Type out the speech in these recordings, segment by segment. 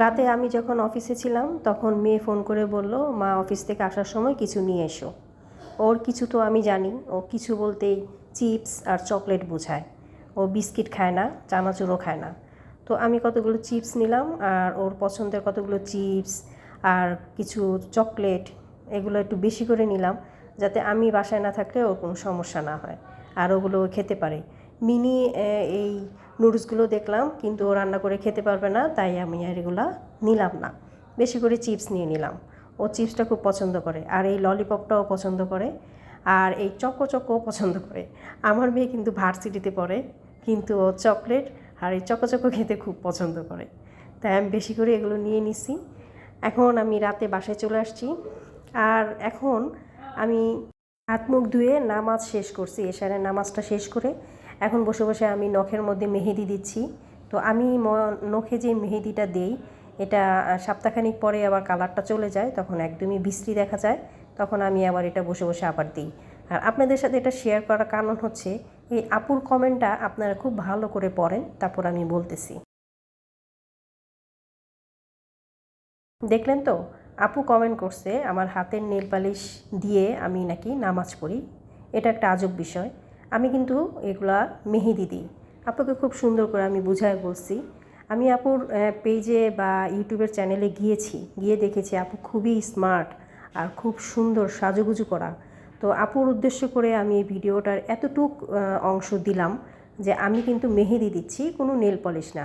রাতে আমি যখন অফিসে ছিলাম, তখন মেয়ে ফোন করে বলল, মা, অফিস থেকে আসার সময় কিছু নিয়ে এসো। ওর কিছু তো আমি জানি। ও কিছু বলতেই চিপস আর চকলেট বোঝায়। ও বিস্কিট খায় না, চানাচুরও খায় না। তো আমি কতগুলো চিপস নিলাম আর ওর পছন্দের কতগুলো চিপস আর কিছু চকলেট, এগুলো একটু বেশি করে নিলাম যাতে আমি বাসায় না থাকলে ওর কোনো সমস্যা না হয় আর ওগুলো খেতে পারে। মিনি এই নুডলসগুলো দেখলাম, কিন্তু ও রান্না করে খেতে পারবে না, তাই আমি আর এগুলা নিলাম না। বেশি করে চিপস নিয়ে নিলাম। ও চিপসটা খুব পছন্দ করে, আর এই ললিপপটাও পছন্দ করে, আর এই চকো চকো পছন্দ করে। আমার মেয়ে কিন্তু ভার্সিটিতে পড়ে, কিন্তু ও চকলেট আর এই চকো চকো খেতে খুব পছন্দ করে। তাই আমি বেশি করে এগুলো নিয়ে নিছি। এখন আমি রাতে বাসায় চলে আসছি, আর এখন আমি হাত মুখ ধুয়ে নামাজ শেষ করছি, এশারের নামাজটা শেষ করে এখন বসে বসে আমি নখের মধ্যে মেহেদি দিচ্ছি। তো আমি নখে যে মেহেদিটা দেই, এটা সপ্তাহখানিক পরে আবার কালারটা চলে যায়, তখন একদমই বিশ্রী দেখা যায়। তখন আমি আবার এটা বসে বসে আবার দিই। আর আপনাদের সাথে এটা শেয়ার করার কারণ হচ্ছে, এই আপুর কমেন্টটা আপনারা খুব ভালো করে পড়েন, তারপর আমি বলতেছি। দেখলেন তো? আপু কমেন্ট করছে, আমার হাতের নেল পালিশ দিয়ে আমি নাকি নামাজ পড়ি। এটা একটা আজব বিষয়। আমি কিন্তু এগুলা মেহেদি দিই। আপুকে খুব সুন্দর করে আমি বুঝায় বলছি। আমি আপুর পেজে বা ইউটিউবের চ্যানেলে গিয়েছি, গিয়ে দেখেছি আপু খুবই স্মার্ট আর খুব সুন্দর সাজুগুজু করা। তো আপুর উদ্দেশ্য করে আমি এই ভিডিওটার এতটুক অংশ দিলাম যে আমি কিন্তু মেহেদি দিচ্ছি, কোনো নেল পলিশ না।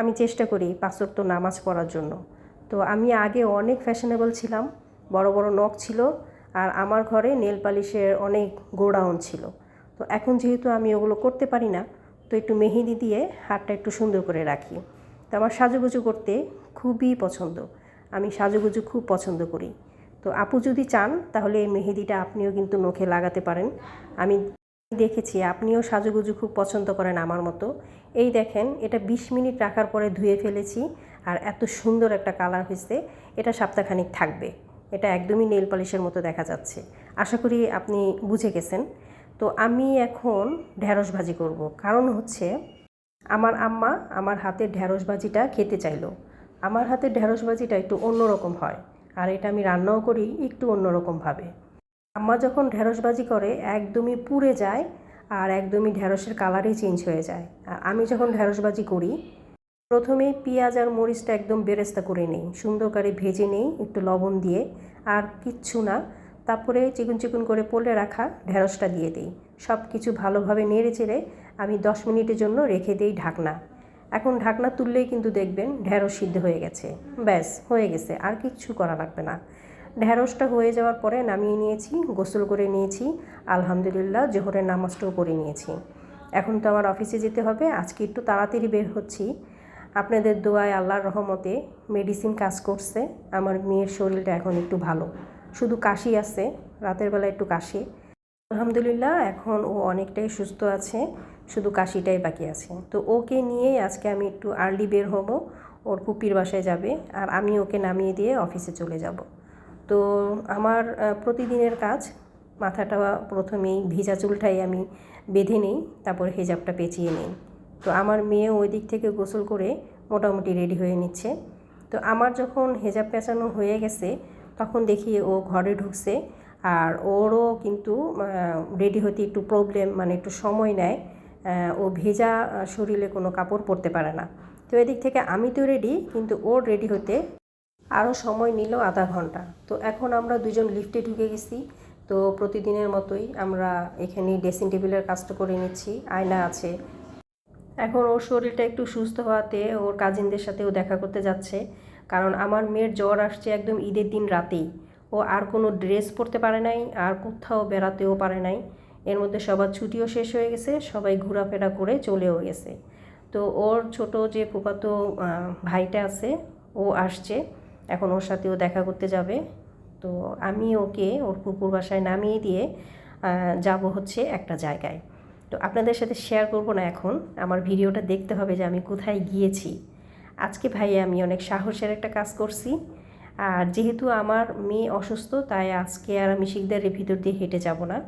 আমি চেষ্টা করি পাঁচক্ত নামাজ পড়ার জন্য। তো আমি আগে অনেক ফ্যাশনেবল ছিলাম, বড় বড় নখ ছিল আর আমার ঘরে নেল পালিশের অনেক গোডাউন ছিল। তো এখন যেহেতু আমি ওগুলো করতে পারি না, তো একটু মেহেদি দিয়ে হাতটা একটু সুন্দর করে রাখি। তো আমার সাজুগুজু করতে খুবই পছন্দ। আমি সাজুগুজু খুব পছন্দ করি। তো আপু যদি চান, তাহলে এই মেহেদিটা আপনিও কিন্তু নখে লাগাতে পারেন। আমি দেখেছি, আপনিও সাজুগুজু খুব পছন্দ করেন আমার মতো। এই দেখেন, এটা ২০ মিনিট রাখার পরে ধুয়ে ফেলেছি আর এত সুন্দর একটা কালার হয়েছে। এটা সপ্তাহখানিক থাকবে। এটা একদমই নেল পলিশের মতো দেখা যাচ্ছে। আশা করি আপনি বুঝে গেছেন। তো আমি এখন ঢ্যাঁড়স ভাজি করব। কারণ হচ্ছে আমার আম্মা আমার হাতের ঢ্যাঁড়স ভাজিটা খেতে চাইলো। আমার হাতের ঢ্যাঁড়স ভাজিটা একটু অন্যরকম হয় আর এটা আমি রান্নাও করি একটু অন্যরকমভাবে আম্মা যখন ঢ্যাঁড়স ভাজি করে, একদমই পুড়ে যায় আর একদমই ঢ্যাঁড়সের কালারই চেঞ্জ হয়ে যায়। আর আমি যখন ঢ্যাঁড়স ভাজি করি, প্রথমে পেঁয়াজ আর মরিচটা একদম বেরেস্তা করে নেই। সুন্দর করে ভেজে নেই, একটু লবণ দিয়ে। আর কিচ্ছু না তারপরে চিকুন চিকুন করে পলে রাখা ঢ্যাঁড়সটা দিয়ে দিই। সব কিছু ভালোভাবে নেড়ে চেড়ে আমি দশ মিনিটের জন্য রেখে দিই ঢাকনা। এখন ঢাকনা তুললেই কিন্তু দেখবেন ঢ্যাঁড়স সিদ্ধ হয়ে গেছে। ব্যাস, হয়ে গেছে, আর কিচ্ছু করা লাগবে না। ঢ্যাঁড়সটা হয়ে যাওয়ার পরে নামিয়ে নিয়েছি, গোসল করে নিয়েছি, আলহামদুলিল্লাহ জোহরের নামাজটাও করে নিয়েছি। এখন তো আমার অফিসে যেতে হবে, আজকে একটু তাড়াতাড়ি বের হচ্ছি। আপনাদের দোয়ায় আল্লাহর রহমতে মেডিসিন কাজ করছে, আমার মেয়ের শরীরটা এখন একটু ভালো। শুধু কাশি আছে, রাতের বেলা একটু কাশি। আলহামদুলিল্লাহ, এখন ও অনেকটাই সুস্থ আছে, শুধু কাশিটাই বাকি আছে। তো ওকে নিয়েই আজকে আমি একটু আর্লি বের হব, ওর পুপির বাসায় যাবে, আর আমি ওকে নামিয়ে দিয়ে অফিসে চলে যাব। তো আমার প্রতিদিনের কাজ, মাথাটা প্রথমেই ভিজা চুলটাই আমি বেঁধে নিই, তারপর হেজাবটা পেঁচিয়ে নিই। তো আমার মেয়ে ওই দিক থেকে গোসল করে মোটামুটি রেডি হয়ে নিচ্ছে। তো আমার যখন হেজাব পেঁচানো হয়ে গেছে তখন দেখি ও ঘরে ঢুকছে আর ওরও কিন্তু রেডি হতে একটু প্রবলেম মানে একটু সময় নেয়। ও ভেজা শরীরে কোনো কাপড় পরতে পারে না। তো এদিক থেকে আমি তো রেডি কিন্তু ওর রেডি হতে আরও সময় নিল আধা ঘণ্টা। তো এখন আমরা দুজন লিফটে ঢুকে গেছি। তো প্রতিদিনের মতোই আমরা এখানে ড্রেসিং টেবিলের কাজটা করে নিচ্ছি। আয়না আছে। এখন ওর শরীরটা একটু সুস্থ হওয়াতে ওর কাজিনদের সাথেও দেখা করতে যাচ্ছে। কারণ আমার মেয়ের জ্বর আসছে একদম ঈদের দিন রাতেই। ও আর কোনো ড্রেস পরতে পারে নাই আর কোথাও বেড়াতেও পারে নাই। এর মধ্যে সবার ছুটিও শেষ হয়ে গেছে সবাই ঘোরাফেরা করে চলেও গেছে। তো ওর ছোট যে আহ, ভাইটা আছে ও আসছে। এখন ওর সাথেও দেখা করতে যাবে। তো আমি ওকে ওর পুকুর বাসায় নামিয়ে দিয়ে যাব হচ্ছে একটা জায়গায়। তো আপনাদের সাথে শেয়ার করব না এখন। আমার ভিডিওটা দেখতে হবে যে আমি কোথায় গিয়েছি। আজকে ভাই আমি অনেক সাহসের একটা কাজ করছি। আর যেহেতু আমার মেয়ে অসুস্থ, তাই আজকে আর আমি শিকদারের ভিতর দিয়ে হেঁটে যাব না।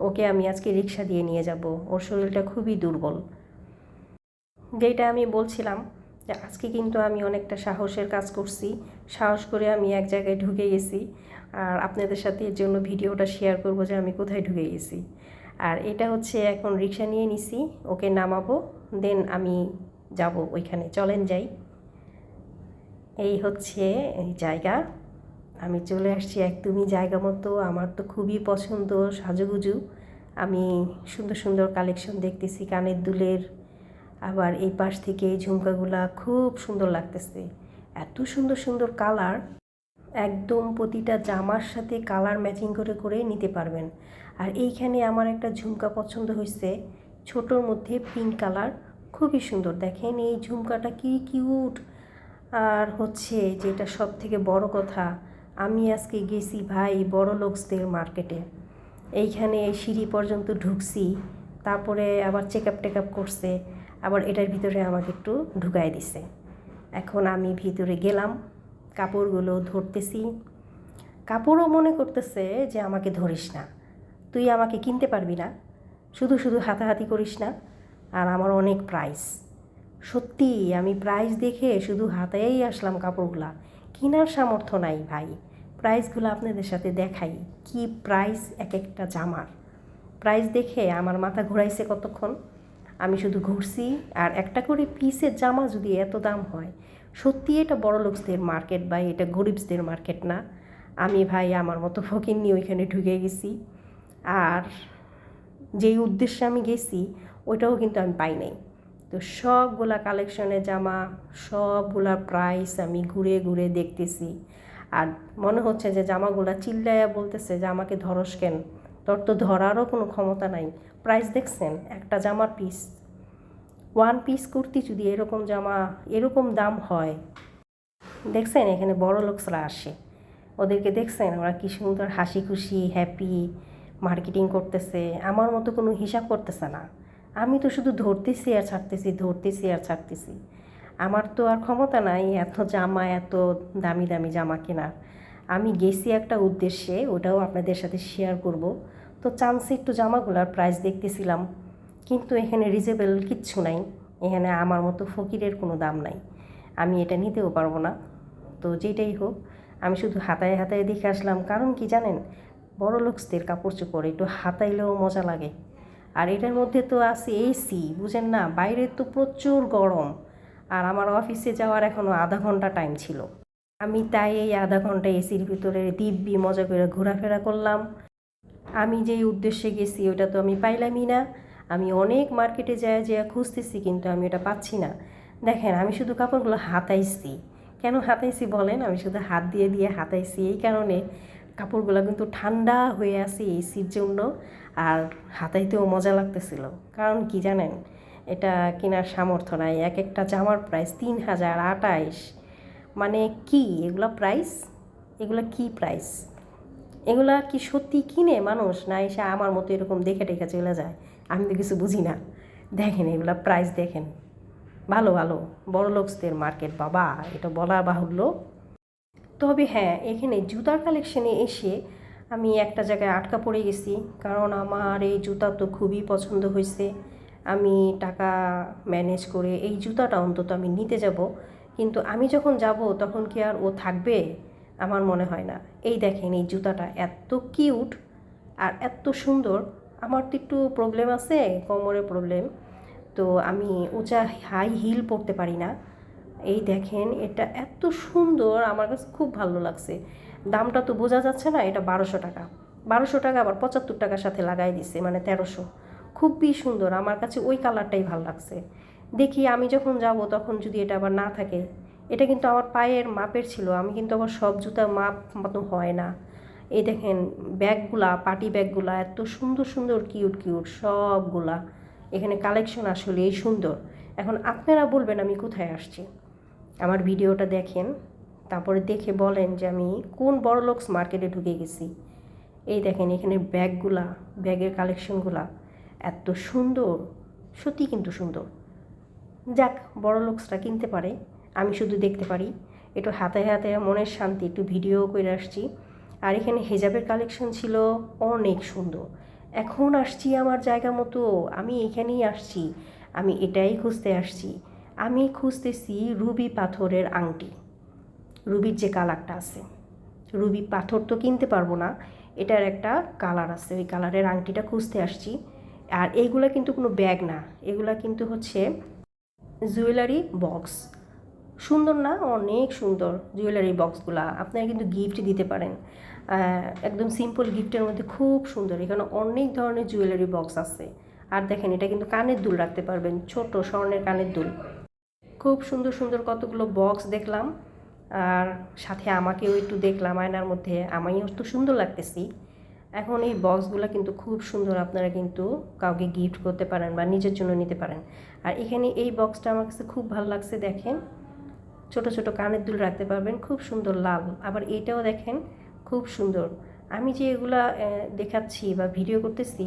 ওকে আমি আজকে রিক্সা দিয়ে নিয়ে যাব। ওর শরীরটা খুবই দুর্বল। যেটা আমি বলছিলাম যে আজকে কিন্তু আমি অনেকটা সাহসের কাজ করছি। সাহস করে আমি এক জায়গায় ঢুকে গেছি। আর আপনাদের সাথে এর জন্য ভিডিওটা শেয়ার করব যে আমি কোথায় ঢুকে গেছি। আর এটা হচ্ছে এখন রিক্সা নিয়ে নিছি, ওকে নামাবো দেন আমি যাব ওইখানে। চলেন যাই। এই হচ্ছে এই জায়গা। আমি চলে আসছি একদমই জায়গা মতো। আমার তো খুবই পছন্দ সাজুগুজু। আমি সুন্দর সুন্দর কালেকশন দেখতেছি কানের দুলের। আবার এই পাশ থেকে এই ঝুমকাগুলা খুব সুন্দর লাগতেছে। এত সুন্দর সুন্দর কালার। একদম প্রতিটা জামার সাথে কালার ম্যাচিং করে করে নিতে পারবেন। আর এইখানে আমার একটা ঝুমকা পছন্দ হয়েছে ছোটোর মধ্যে পিঙ্ক কালার। খুবই সুন্দর। দেখেন এই ঝুমকাটা কি কিউট। আর হচ্ছে যেটা সব থেকে বড় কথা, আমি আজকে গেছি ভাই বড় লোকসদের মার্কেটে। এইখানে এই সিঁড়ি পর্যন্ত ঢুকছি, তারপরে আবার চেক আপ টেক আপ করছে, আবার এটার ভিতরে আমাকে একটু ঢুকাই দিছে। এখন আমি ভিতরে গেলাম, কাপড়গুলো ধরতেছি। কাপড়ও মনে করতেছে যে আমাকে ধরিস না। তুই আমাকে কিনতে পারবি না। শুধু শুধু হাতাহাতি করিস না। আর আমার অনেক প্রাইস সত্যি, আমি প্রাইস দেখে শুধু হাতেই আসলাম কাপড়গুলা। কেনার সামর্থ্য নাই ভাই। প্রাইসগুলো আপনাদের সাথে দেখাই। কি প্রাইস এক একটা জামার? প্রাইস দেখে আমার মাথা ঘোরাইছে কতক্ষণ? আমি শুধু ঘুরছি, আর একটা করে পিসের জামা যদি এত দাম হয়, সত্যি এটা বড় লোকসদের মার্কেট বা এটা গরিবসদের মার্কেট না? আমি ভাই, আমার মতো ফকির নিয়ে ওইখানে ঢুকে গেছি। আর যেই উদ্দেশ্যে আমি গেছি, ওইটাও কিন্তু আমি পাই নাই। তো সবগুলা কালেকশনের জামা সবগুলা প্রাইস আমি ঘুরে ঘুরে দেখতেছি। আর মনে হচ্ছে যে জামাগুলা চিল্লাইয়া বলতেছে যে আমাকে ধরস কেন? তোর তো ধরারও কোনো ক্ষমতা নাই। প্রাইস দেখছেন? একটা জামার পিস ওয়ান পিস কুর্তি যদি এরকম জামা, এরকম দাম হয়। দেখছেন? এখানে বড় লোকসরা আসে। ওদেরকে দেখছেন? ওরা কি সুন্দর হাসি খুশি হ্যাপি মার্কেটিং করতেছে। আমার মতো কোনো হিসাব করতেছে না। আমি তো শুধু ধরতেছি আর ছাড়তেছি, ধরতেছি আর ছাড়তেছি। আমার তো আর ক্ষমতা নাই এত জামা, এত দামি দামি জামা কেনার। আমি গেছি একটা উদ্দেশ্যে, ওটাও আপনাদের সাথে শেয়ার করব। তো চান্সে একটু জামাগুলার প্রাইস দেখতেছিলাম, কিন্তু এখানে রিজেবল কিচ্ছু নাই। এখানে আমার মতো ফকিরের কোনো দাম নাই। আমি এটা নিতেও পারব না। তো যেটাই হোক, আমি শুধু হাতায় হাতায় দেখে আসলাম। কারণ কি জানেন? বড় লোকসদের কাপড় চোপড় একটু হাতাইলেও মজা লাগে। আর এটার মধ্যে তো আছে এসি বুঝেন না? বাইরে তো প্রচুর গরম। আর আমার অফিসে যাওয়ার এখনও আধা ঘণ্টা টাইম ছিল। আমি তাই এই আধা ঘণ্টা এসির ভিতরে দিব্যি মজা করে ঘোরাফেরা করলাম। আমি যেই উদ্দেশ্যে গেছি, ওটা তো আমি পাইলামই না। আমি অনেক মার্কেটে যায় যে খুঁজতেছি, কিন্তু আমি ওটা পাচ্ছি না। দেখেন, আমি শুধু কাপড়গুলো হাতাইছি। কেন হাতাইছি বলেন? আমি শুধু হাত দিয়ে দিয়ে হাতাইছি। এই কারণে কাপড়গুলো কিন্তু ঠান্ডা হয়ে আছে এসির জন্য আর হাতাইতেও মজা লাগতেছিল। কারণ কি জানেন? এটা কেনার সামর্থ্য নাই। এক একটা জামার প্রাইস তিন হাজার আটাইশ। মানে কি? এগুলা প্রাইস এগুলা কি প্রাইস এগুলা কি সত্যি কিনে মানুষ? না এসে আমার মতো এরকম দেখে টেখে চলে যায়? আমি তো কিছু বুঝি না। দেখেন এগুলা প্রাইস দেখেন। ভালো ভালো। বড় লোকসদের মার্কেট বাবা, এটা বলা বাহুল্য। তবে হ্যাঁ এখানে জুতার কালেকশনে এসে আমি একটা জায়গায় আটকা পড়ে গেছি। কারণ আমার এই জুতা তো খুবই পছন্দ হয়েছে। আমি টাকা ম্যানেজ করে এই জুতাটা অন্তত আমি নিতে যাব। কিন্তু আমি যখন যাব, তখন কি আর ও থাকবে? আমার মনে হয় না। এই দেখেন এই জুতাটা এত কিউট আর এত সুন্দর। আমার তো একটু প্রবলেম আছে, কোমরে প্রবলেম তো আমি উঁচা হাই হিল পরতে পারি না। এই দেখেন, এটা এত সুন্দর, আমার কাছে খুব ভালো লাগছে। দামটা তো বোঝা যাচ্ছে না, এটা বারোশো টাকা। বারোশো টাকা আবার পঁচাত্তর টাকার সাথে লাগাই দিছে মানে তেরোশো। খুবই সুন্দর, আমার কাছে ওই কালারটাই ভালো লাগছে। দেখি আমি যখন যাব, তখন যদি এটা আবার না থাকে, এটা কিন্তু আমার পায়ের মাপের ছিল, আমি কিন্তু আবার সব জুতা মাপ মতো হয় না। এই দেখেন, ব্যাগগুলা, পার্টি ব্যাগগুলা, এত সুন্দর সুন্দর, কিউট কিউট, সবগুলা। এখানে কালেকশন আসলে এই সুন্দর। এখন আপনারা বলবেন আমি কোথায় আসছি। আমার ভিডিওটা দেখেন, তারপরে দেখে বলেন যে আমি কোন বড় লোকস মার্কেটে ঢুকে গেছি। এই দেখেন এখানে ব্যাগগুলা, ব্যাগের কালেকশনগুলা এত সুন্দর, সত্যি কিন্তু সুন্দর। যাক বড় লোকসরা কিনতে পারে, আমি শুধু দেখতে পারি। একটু হাতে হাতে মনের শান্তি, একটু ভিডিও করে আসছি। আর এখানে হেজাবের কালেকশন ছিল অনেক সুন্দর। এখন আসছি আমার জায়গা মতো, আমি এখানেই আসছি, আমি এটাই খুঁজতে আসছি। আমি খুঁজতেছি রুবি পাথরের আংটি। রুবির যে কালারটা আছে। রুবি পাথর তো কিনতে পারব না, এটার একটা কালার আছে, ওই কালারের আংটিটা খুঁজতে আসছি। আর এইগুলা কিন্তু কোনো ব্যাগ না, এগুলা কিন্তু হচ্ছে জুয়েলারি বক্স। সুন্দর না? অনেক সুন্দর জুয়েলারি বক্সগুলা। আপনারা কিন্তু গিফট দিতে পারেন। একদম সিম্পল গিফটের মধ্যে খুব সুন্দর। এখানে অনেক ধরনের জুয়েলারি বক্স আছে। আর দেখেন, এটা কিন্তু কানের দুল রাখতে পারবেন, ছোট স্বর্ণের কানের দুল। খুব সুন্দর সুন্দর কতগুলো বক্স দেখলাম। আর সাথে আমাকেও একটু দেখলাম, আয়নার মধ্যে। আমিও তো সুন্দর লাগতেছি। এখন এই বক্সগুলো কিন্তু খুব সুন্দর, আপনারা কিন্তু কাউকে গিফট করতে পারেন বা নিজের জন্য নিতে পারেন। আর এখানে এই বক্সটা আমার কাছে খুব ভালো লাগছে, দেখেন। ছোট ছোট কানের দুল রাখতে পারবেন, খুব সুন্দর লাল। আবার এটাও দেখেন, খুব সুন্দর। আমি যে এগুলা দেখাচ্ছি বা ভিডিও করতেছি,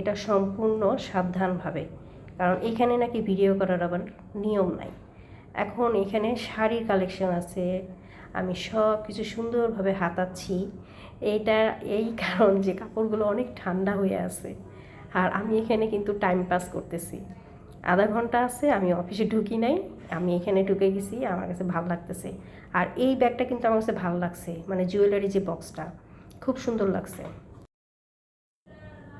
এটা সম্পূর্ণ সাবধানভাবে। কারণ এখানে নাকি ভিডিও করার আবার নিয়ম নাই। এখন এখানে শাড়ির কালেকশন আছে। আমি সব কিছু সুন্দরভাবে হাতাচ্ছি। এইটা, এই কারণ যে কাপড়গুলো অনেক ঠান্ডা হয়ে আছে। আর আমি এখানে কিন্তু টাইম পাস করতেছি। আধা ঘণ্টা আছে, আমি অফিসে ঢুকি নাই। আমি এখানে ঢুকে গেছি, আমার কাছে ভালো লাগতেছে। আর এই ব্যাগটা কিন্তু আমার কাছে ভালো লাগছে মানে জুয়েলারি যে বক্সটা খুব সুন্দর লাগছে।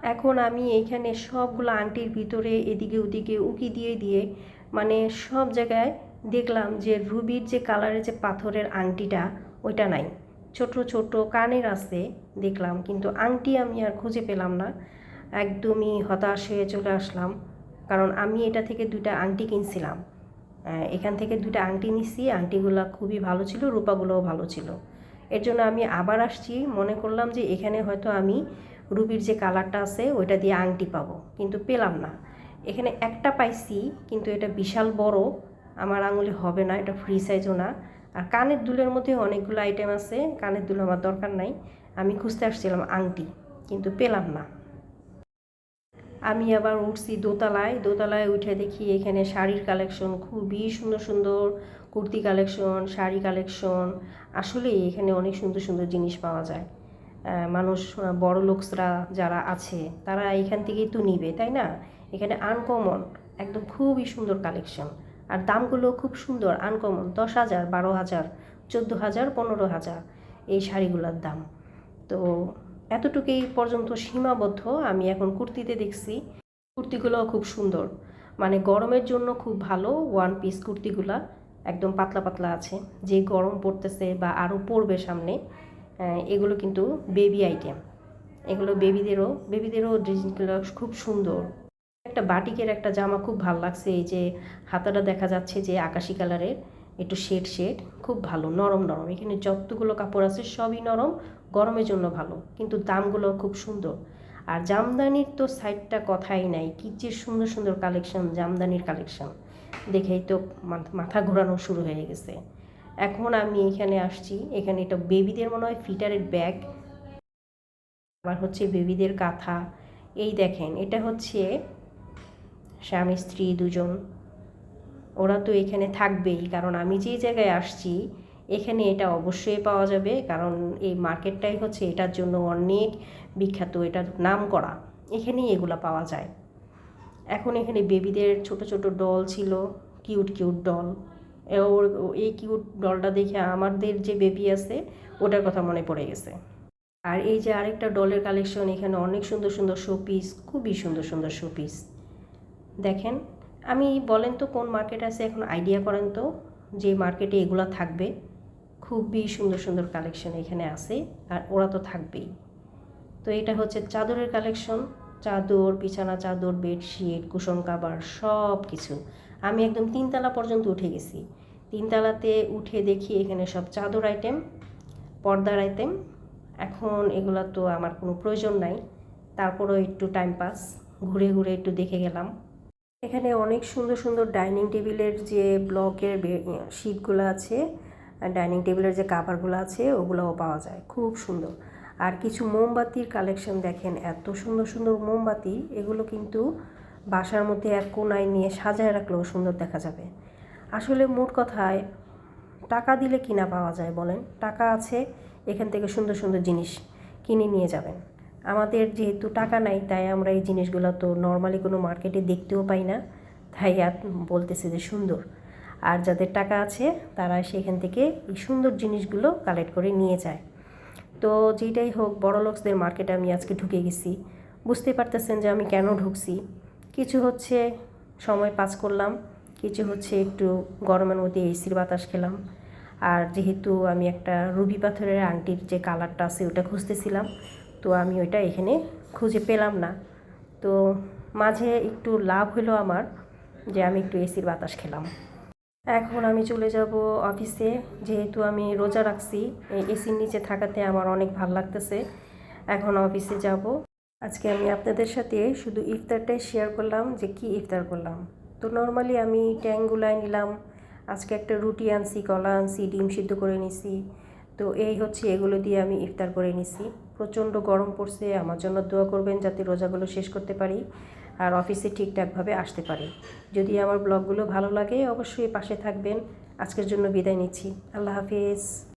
এখন আমি এইখানে সবগুলো আংটির ভিতরে এদিকে ওদিকে উকি দিয়ে দিয়ে মানে সব জায়গায় দেখলাম যে রুবির যে কালারের যে পাথরের আংটিটা, ওইটা নাই। ছোট ছোট কানের আছে, দেখলাম, কিন্তু আংটি আমি আর খুঁজে পেলাম না। একদমই হতাশ হয়ে চলে আসলাম, কারণ আমি এটা থেকে দুইটা আংটি কিনছিলাম। এখান থেকে দুটা আংটি নিছি, আংটিগুলো খুবই ভালো ছিল, রূপাগুলোও ভালো ছিল। এর জন্য আমি আবার আসছি, মনে করলাম যে এখানে হয়তো আমি রুবির যে কালারটা আছে, ওইটা দিয়ে আংটি পাবো, কিন্তু পেলাম না। এখানে একটা পাইছি, কিন্তু এটা বিশাল বড় আমার আঙুলে হবে না, এটা ফ্রি সাইজও না। আর কানের দুলের মধ্যে অনেকগুলো আইটেম আছে, কানের দুল আমার দরকার নাই। আমি খুঁজতে আসছিলাম আংটি, কিন্তু পেলাম না। আমি আবার উঠছি দোতলায় দোতলায় উঠে দেখি এখানে শাড়ির কালেকশন খুবই সুন্দর সুন্দর কুর্তি কালেকশন শাড়ি কালেকশন আসলে এখানে অনেক সুন্দর সুন্দর জিনিস পাওয়া যায়। মানুষ বড় লোকসরা যারা আছে, তারা এখান থেকেই তো নিবে, তাই না? এখানে আনকমন একদম খুবই সুন্দর কালেকশন আর দামগুলো খুব সুন্দর আনকমন দশ হাজার, বারো হাজার, চোদ্দ হাজার, পনেরো হাজার এই শাড়িগুলোর দাম। তো এতটুকুই পর্যন্ত সীমাবদ্ধ, আমি এখন কুর্তিতে দেখছি। কুর্তিগুলো খুব সুন্দর মানে গরমের জন্য খুব ভালো ওয়ান পিস কুর্তিগুলা, একদম পাতলা পাতলা আছে, যে গরম পড়তেছে বা আরও পড়বে সামনে এগুলো কিন্তু বেবি আইটেম এগুলো বেবিদেরও বেবিদেরও ডিজাইনগুলো খুব সুন্দর। একটা বাটিকের একটা জামা খুব ভালো লাগছে, এই যে হাতাটা দেখা যাচ্ছে যে আকাশি কালারের একটু শেড শেড, খুব ভালো, নরম নরম। এখানে যতগুলো কাপড় আছে সবই নরম, গরমের জন্য ভালো, কিন্তু দামগুলো খুব সুন্দর। আর জামদানির তো সাইডটা কথাই নাই, কি যে সুন্দর সুন্দর কালেকশন, জামদানির কালেকশন। দেখেই তো মাথা- ঘোরানো শুরু হয়ে গেছে। এখন আমি এখানে আসছি, এখানে এটা বেবিদের মনে হয় ফিটারের ব্যাগ। আবার হচ্ছে বেবিদের কাঁথা। এই দেখেন, এটা হচ্ছে স্বামী, স্ত্রী দুজন। ওরা তো এখানে থাকবেই, কারণ আমি যেই জায়গায় আসছি, এখানে এটা অবশ্যই পাওয়া যাবে, কারণ এই মার্কেটটাই হচ্ছে এটার জন্য অনেক বিখ্যাত এটার নাম করা এখানেই এগুলো পাওয়া যায়। এখন এখানে বেবিদের ছোট ছোট ডল ছিল কিউট কিউট ডল ওর, এই কিউট ডলটা দেখে আমাদের যে বেবি আছে, ওটার কথা মনে পড়ে গেছে। আর এই যে আরেকটা ডলের কালেকশন এখানে অনেক সুন্দর সুন্দর শোপিস খুবই সুন্দর সুন্দর শোপিস দেখেন, আমি বলেন তো কোন মার্কেট আছে, এখন আইডিয়া করেন তো যে মার্কেটে এগুলো থাকবে। খুবই সুন্দর সুন্দর কালেকশন এখানে আছে, আর ওরা তো থাকবেই। তো এটা হচ্ছে চাদরের কালেকশন চাদর, বিছানা চাদর বেডশিট কুশন কাবার সব কিছু আমি একদম তিনতলা পর্যন্ত উঠে গেছি। তিনতলাতে উঠে দেখি এখানে সব চাদর আইটেম পর্দার আইটেম এখন এগুলো তো আমার কোনো প্রয়োজন নাই। তারপরও একটু টাইম পাস ঘুরে ঘুরে একটু দেখে গেলাম। এখানে অনেক সুন্দর সুন্দর ডাইনিং টেবিলের যে ব্লকের শিটগুলো আছে ডাইনিং টেবিলের যে কাভারগুলো আছে, ওগুলোও পাওয়া যায়। খুব সুন্দর। আর কিছু মোমবাতির কালেকশন দেখেন, এত সুন্দর সুন্দর মোমবাতি, এগুলো কিন্তু বাসার মধ্যে এক কোনায় নিয়ে সাজায় রাখলেও সুন্দর দেখা যাবে। আসলে মোট কথায়, টাকা দিলে কিনা পাওয়া যায় বলেন? টাকা আছে, এখান থেকে সুন্দর সুন্দর জিনিস কিনে নিয়ে যাবেন। আমাদের যেহেতু টাকা নাই, তাই আমরা এই জিনিসগুলো তো নর্মালি কোনো মার্কেটে দেখতেও পাই না। তাই আর বলতেছি যে সুন্দর। আর যাদের টাকা আছে, তারা সেখান থেকে এই সুন্দর জিনিসগুলো কালেক্ট করে নিয়ে যায়। তো যেটাই হোক বড় লোকসদের মার্কেটে আমি আজকে ঢুকে গেছি। বুঝতে পারতেছেন যে আমি কেন ঢুকছি। কিছু হচ্ছে সময় পাস করলাম, কিছু হচ্ছে একটু গরমের মধ্যে এসির বাতাস খেলাম। আর যেহেতু আমি একটা রুবি পাথরের আংটির যে কালারটা আছে, ওটা খুঁজতেছিলাম। তো আমি ওইটা এখানে খুঁজে পেলাম না। তো মাঝে একটু লাভ হলো আমার যে আমি একটু এসির বাতাস খেলাম। এখন আমি চলে যাব অফিসে। যেহেতু আমি রোজা রাখছি এসির নিচে থাকাতে আমার অনেক ভালো লাগতেছে। এখন অফিসে যাব। আজকে আমি আপনাদের সাথে শুধু ইফতারটাই শেয়ার করলাম যে কি ইফতার করলাম। তো নর্মালি আমি ট্যাংগুলাই নিলাম। আজকে একটা রুটি আনছি, কলা আনছি, ডিম সিদ্ধ করে নিছি। তো এই হচ্ছে এগুলো দিয়ে আমি ইফতার করে নিছি। প্রচণ্ড গরম পড়ছে, আমার জন্য দোয়া করবেন যাতে রোজাগুলো শেষ করতে পারি আর অফিসে ঠিকঠাকভাবে আসতে পারি। যদি আমার ব্লগগুলো ভালো লাগে, অবশ্যই পাশে থাকবেন। আজকের জন্য বিদায় নিচ্ছি। আল্লাহ হাফিজ।